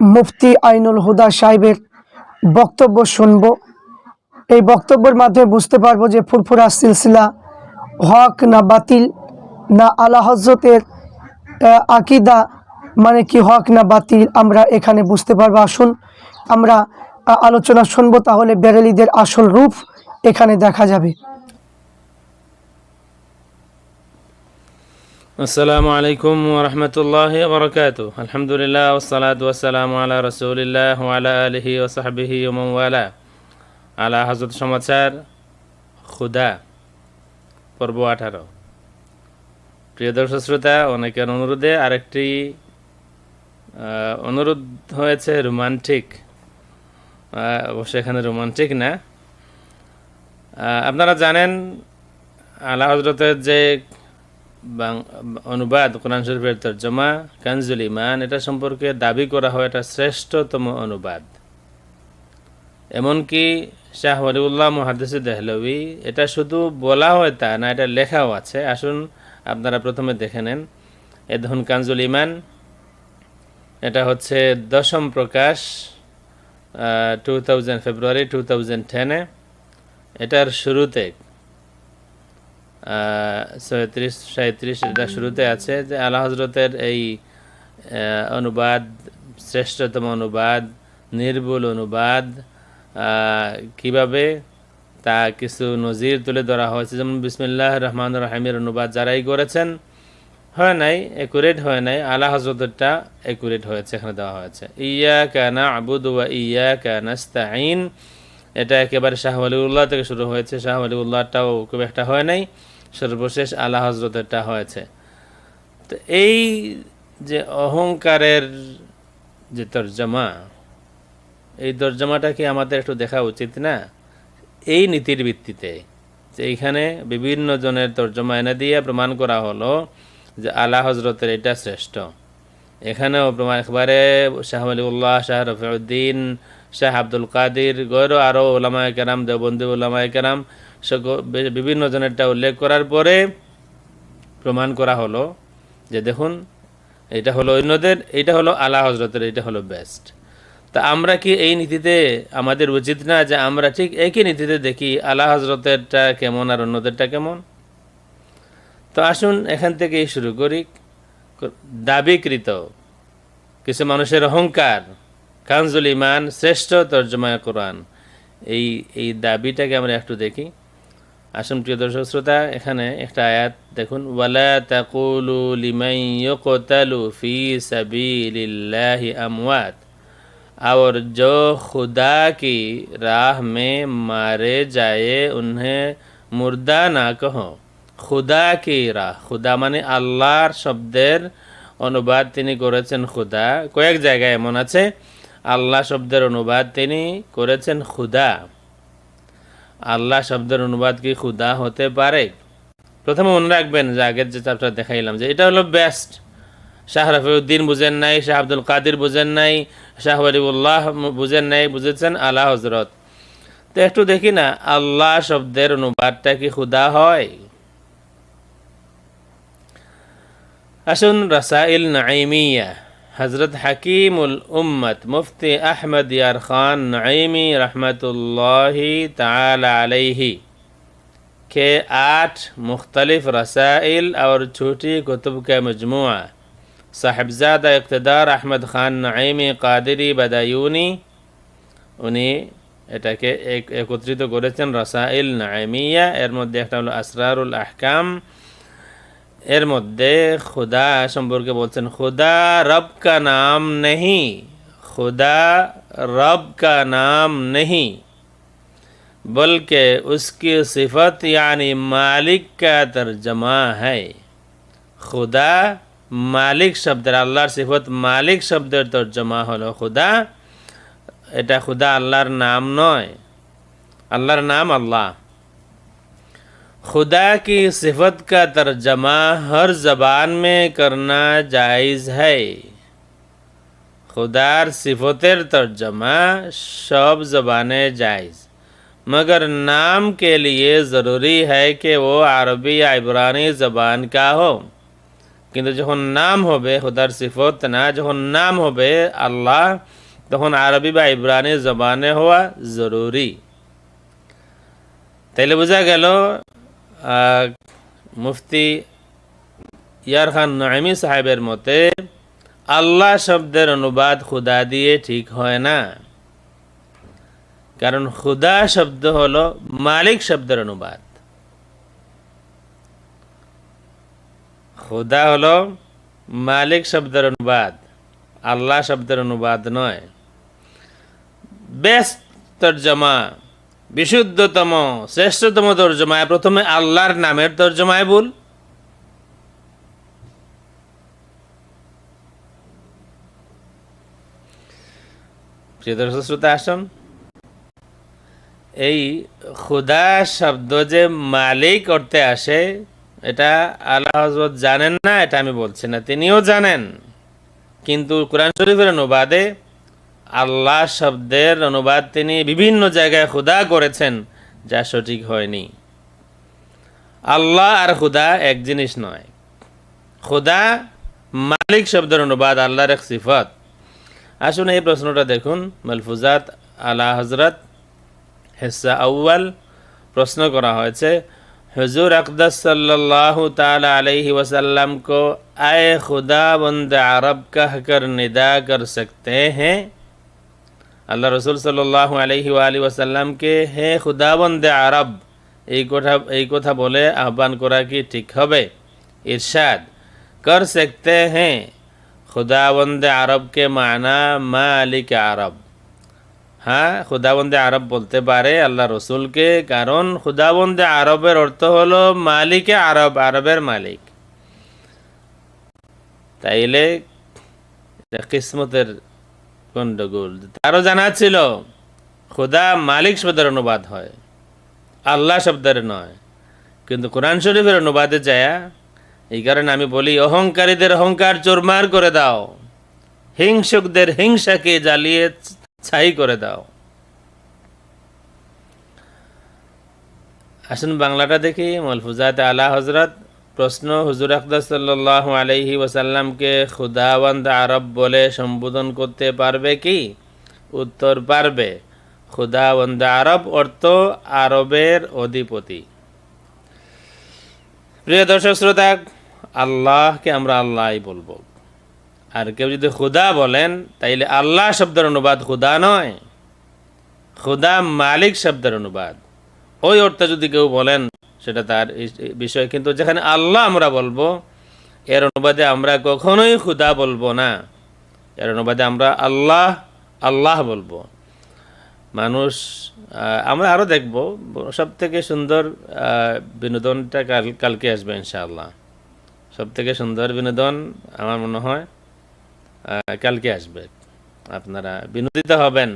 মুফতি আইনুল হুদা সাহেবের বক্তব্য শুনব। এই বক্তব্যের মাধ্যমে বুঝতে পারব যে ফুরফুরা সিলসিলা হক না বাতিল, না আলা হজরতের আকিদা মানে কি হক না বাতিল আমরা এখানে বুঝতে পারব। আসুন, আমরা আলোচনা শুনব, তাহলে বেরেলিদের আসল রূপ এখানে দেখা যাবে। আসসালামু আলাইকুম ওরহমতুল্লাহ বরকাত আলহামদুলিল্লাহ ওসালাত ওয়াসালাম আলা রসুলিল্লাহ আলা আলহি ওসাহাবিহি ওমওয়ালা আলা হজরত সমাচার খুদা পর্ব আঠারো প্রিয় দর্শক শ্রোতা অনেকের অনুরোধে আরেকটি অনুরোধ হয়েছে রোমান্টিক অবশ্য এখানে রোমান্টিক না আপনারা জানেন আলা হজরতের যে অনুবাদ কোরআন শরীফের তর্জমা, কানজুল ইমান এটা সম্পর্কে দাবি করা হয়, এটা শ্রেষ্ঠতম অনুবাদ। এমনকি শাহ ওয়ালিউল্লাহ মহাদিস দেহলভি এটা শুধু বলা হয় তা না, এটা লেখাও আছে। আসুন আপনারা প্রথমে দেখে নেন। এ ধন কানজুল ইমান এটা হচ্ছে দশম প্রকাশ টু ফেব্রুয়ারি টু থাউজেন্ড টেনে এটার শুরুতে ছয়ত্রিশ সাঁত্রিশ এটা শুরুতে আছে যে আল্লাহ হজরতের এই অনুবাদ, শ্রেষ্ঠতম অনুবাদ নির্ভুল অনুবাদ কীভাবে তা কিছু নজির তুলে ধরা হয়েছে? যেমন বিসমিল্লাহ রহমান রাহিমের অনুবাদ যারাই করেছেন, হয় নাই একুরেট হয় নাই আল্লাহ হজরতটা একুরেট হয়েছে, এখানে দেওয়া হয়েছে। ইয়া কানা আবুদ ওয়া ইয়া কানাস্তাইন এটা একেবারে শাহ আলিউল্লাহ থেকে শুরু হয়েছে। শাহ আলিউল্লাহটাও খুব একটা হয় নাই, সর্বশেষ আল্লাহ হজরতেরটা হয়েছে। তো এই যে অহংকারের যে তর্জমা, এই তর্জমাটা কি আমাদের একটু দেখা উচিত না? এই নীতির ভিত্তিতে যে এইখানে বিভিন্ন জনের তর্জমা এনে দিয়ে প্রমাণ করা হলো যে আল্লাহ হজরতের এটা শ্রেষ্ঠ। এখানেও প্রমাণ একবারে শাহ আলিউল্লাহ শাহ রফিউদ্দিন শাহ আব্দুল কাদির গৌর আরও ওলামায় কেরাম দেবন্দি ওলামায় কেরাম বি- বিভিন্ন জনেরটা উল্লেখ করার পরে প্রমাণ করা হলো যে দেখুন, এটা হলো অন্যদের, এটা হলো আলা হজরতের এটা হলো বেস্ট তা আমরা কি এই নীতিতে আমাদের উচিত না যে আমরা ঠিক একই নীতিতে দেখি আলা হজরতেরটা কেমন আর অন্যদেরটা কেমন? তো আসুন এখান থেকেই শুরু করি। দাবিকৃত কিছু মানুষের অহংকার কানজুল ইমান শ্রেষ্ঠ তর্জমায় কোরআন এই এই দাবিটাকে আমরা একটু দেখি আসুন প্রিয় দর্শক শ্রোতা এখানে একটা আয়াত দেখুন ওয়ালা তাকুলু লিমাই ইয়কতালু ফি সাবিলিল্লাহি আমওয়াত और जो खुदा की राह में मारे जाए उन्हें मुर्दा ना कहो খুদা কি রাহ খুদা মানে আল্লাহর শব্দের অনুবাদ তিনি করেছেন খুদা কয়েক জায়গায় এমন আছে আল্লাহ শব্দের অনুবাদ তিনি করেছেন খুদা। আল্লাহ শব্দের অনুবাদ কি খুদা হতে পারে? প্রথমে মনে রাখবেন যে আগের যে চ্যাপ্টার দেখাইলাম যে এটা হলো বেস্ট শাহ রফিউদ্দিন বুঝেন নাই, শাহ আব্দুল কাদির বুঝেন নাই, শাহ ওয়ালিউল্লাহ বুঝেন নাই, বুঝেছেন আল্লাহ হজরত তো একটু দেখি না, আল্লাহ শব্দের অনুবাদটা কি খুদা হয়? আসুন রাসাইল নাইমিয়া حضرت حکیم الامت مفتی احمد یارخان نعیمی رحمت اللہ تعالی علیہ کے آٹھ مختلف رسائل اور چھوٹی کتب کے مجموعہ صاحبزادہ اقتدار احمد خان نعیمی قادری بدایونی انہیں এটাকে একত্রিত করেছেন রসাইল নাইমিয়া এর মধ্যে একটা হলো আসরারুল আহকাম এর মধ্যে খুদা সম্পর্কে বলছেন খুদা রব কা নাম নেহি খুদা রব কা নাম নেহি बल्कि उसकी सिफत यानी मालिक का तर्जमा है खुदा মালিক শব্দের আল্লাহর সিফত মালিক শব্দের তর্জমা হলো খুদা এটা খুদা আল্লাহর নাম নয় আল্লাহর নাম আল্লাহ खुदा की सिफत का तर्जमा हर जबान में करना जायज़ है खुदार सिफतेर तर्जमा सब जबाने जायज़ मगर नाम के लिए ज़रूरी है कि वो अरबी या इब्रानी ज़बान का हो কিন্তু যখন নাম হবে খুদার সিফত না যখন নাম হবে আল্লাহ তখন আরবি বা ইব্রানি জবানে হওয়া জরুরি তাইলে বোঝা গেল আহ, মুফতি ইয়ার খান নয়মি সাহেবের মতে, আল্লাহ শব্দের অনুবাদ খুদা দিয়ে ঠিক হয় না। কারণ খুদা শব্দ হল মালিক শব্দের অনুবাদ। খুদা হল মালিক শব্দের অনুবাদ, আল্লাহ শব্দের অনুবাদ নয়। বেস্ট তর্জমা বিশুদ্ধতম, শ্রেষ্ঠতম তর্জমায়, প্রথমে আল্লাহর নামের তর্জমায় ভুল প্রিয় এই খুদা শব্দ যে মালিক করতে আসে, এটা আল্লাহ হজরত জানেন না, এটা আমি বলছি না, তিনিও জানেন। কিন্তু কোরআন শরীফের অনুবাদে আল্লাহ শব্দের অনুবাদ তিনি বিভিন্ন জায়গায় খুদা করেছেন যা সঠিক হয়নি আল্লাহ আর খুদা এক জিনিস নয় খুদা মালিক শব্দের অনুবাদ আল্লাহর এক সিফত আসুন এই প্রশ্নটা দেখুন মালফুজাত আলা হজরত হিসা আউ্বাল প্রশ্ন করা হয়েছে हुजूर अकदस सल्लल्लाहु ताला अलैहि वसल्लम को आए खुदा बंद अरब कह कर निदा कर सकते हैं আল্লাহ রসুল সাল্লাহ আলহি আলী ওয়াসাল্লামকে, হে খুদাবন্দে আরব, এই কথা এই কথা বলে আহ্বান করা কি ঠিক হবে? ইরশাদ, কর সেখতে হ্যাঁ খুদাবন্দ আরবকে মানা মা আলিকে আরব। হ্যাঁ খুদাবন্দে আরব বলতে পারে আল্লাহ রসুলকে, কারণ খুদাবন্দে আরবের অর্থ হলো মালিকে আরব, আরবের মালিক। তাইলে কিসমতের গন্ডগোল। তারও জানা ছিল, খুদা মালিক শব্দের অনুবাদ হয়, আল্লাহ শব্দের নয়। কিন্তু কোরআন শরীফের অনুবাদে যায়, এই কারণে আমি বলি, অহংকারীদের অহংকার চোরমার করে দাও, হিংসুকদের হিংসাকে জ্বালিয়ে ছাই করে দাও। আসুন বাংলাটা দেখি মলফুজাত আলা হজরত প্রশ্ন, হুজুর আকদাস সাল্লাহ আলহি ওসাল্লামকে খুদাবন্দ আরব বলে সম্বোধন করতে পারবে কি? উত্তর, পারবে। খুদাবন্দ আরব অর্থ আরবের অধিপতি। প্রিয় দর্শক, শ্রোতা, আল্লাহকে আমরা আল্লাহই বলব। আর কেউ যদি খুদা বলেন, তাইলে আল্লাহ শব্দের অনুবাদ খুদা নয়। খুদা মালিক শব্দের অনুবাদ। ওই অর্থে যদি কেউ বলেন সেটা তার বিষয়। কিন্তু যেখানে আল্লাহ আমরা বলব, এর অনুবাদে আমরা কখনোই খুদা বলব না। এর অনুবাদে আমরা আল্লাহ আল্লাহ বলব। মানুষ আমরা আরও দেখব সব থেকে সুন্দর বিনোদনটা কাল, কালকে আসবে ইনশাআল্লাহ। সব থেকে সুন্দর বিনোদন আমার মনে হয় কালকে আসবে। আপনারা বিনোদিত হবেন,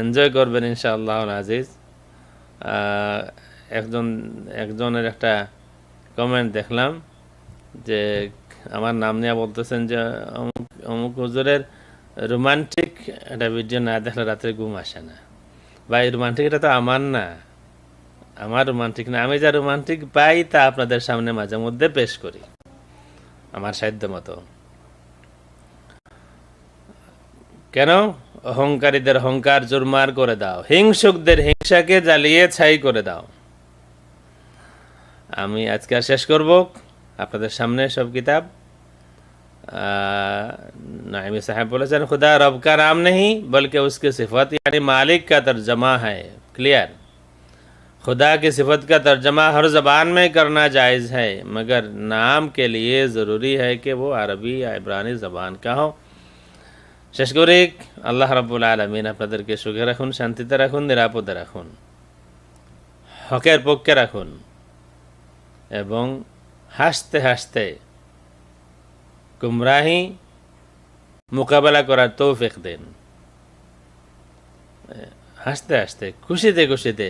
এনজয় করবেন ইনশাআল্লাহ আজিজ। একজন, একজনের একটা কমেন্ট দেখলাম যে আমার নাম নিয়ে বলতেছেন যে অমুক অমুক হুজুরের রোমান্টিক একটা ভিডিও না দেখলে রাত্রে ঘুম আসে না। বা এই রোমান্টিক এটা তো আমার না। আমার রোমান্টিক না। আমি যা রোমান্টিক পাই তা আপনাদের সামনে মাঝে মধ্যে পেশ করি। আমার সাধ্য মতো। কেন? অহংকারীদের অহংকার জোরমার করে দাও। হিংসুকদের হিংসাকে জ্বালিয়ে ছাই করে দাও। আমি আজকে আর শেষ করব আপনাদের সামনে সব কিতাব नाइमी साहब बोले सर खुदा रब का नाम नहीं बल्कि उसकी सिफत यानी मालिक का तर्जमा है क्लियर खुदा की सिफत का तर्जमा हर ज़बान में करना जायज़ है मगर नाम के लिए ज़रूरी है कि वो अरबी या इब्रानी ज़बान का हो শেষ করে আল্লাহ রাব্বুল আলমিন আপনাদেরকে সুখে রাখুন শান্তিতে রাখুন নিরাপদে রাখুন হকের পক্ষে রাখুন এবং হাসতে হাসতে গুমরাহি মোকাবেলা করার তৌফিক দেন। হাসতে হাসতে, খুশিতে খুশিতে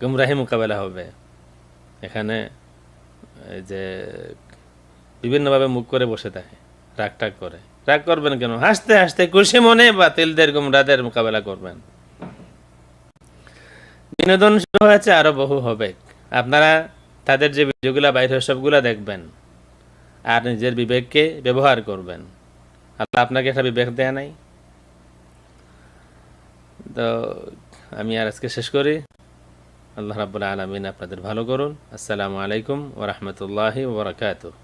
গুমরাহি মোকাবেলা হবে। এখানে যে বিভিন্নভাবে মুখ করে বসে থাকে, রাগ টাগ করে। রাগ করবেন কেন? হাসতে হাসতে খুশি মনে বাতিলদের গুমরাদের মোকাবেলা করবেন। বিনোদন শুরু হয়েছে, আরও বহু হবে। আপনারা তাদের যে ভিডিওগুলা হয়, সবগুলা দেখবেন আর নিজের বিবেককে ব্যবহার করবেন। আল্লাহ আপনাকে একটা বিবেক দেয়া নাই। তো আমি আর আজকে শেষ করি। আল্লাহ রাবুল আলমিন আপনাদের ভালো করুন। আসসালামু আলাইকুম ওরহমতুল্লাহি ওবরাকাতুহ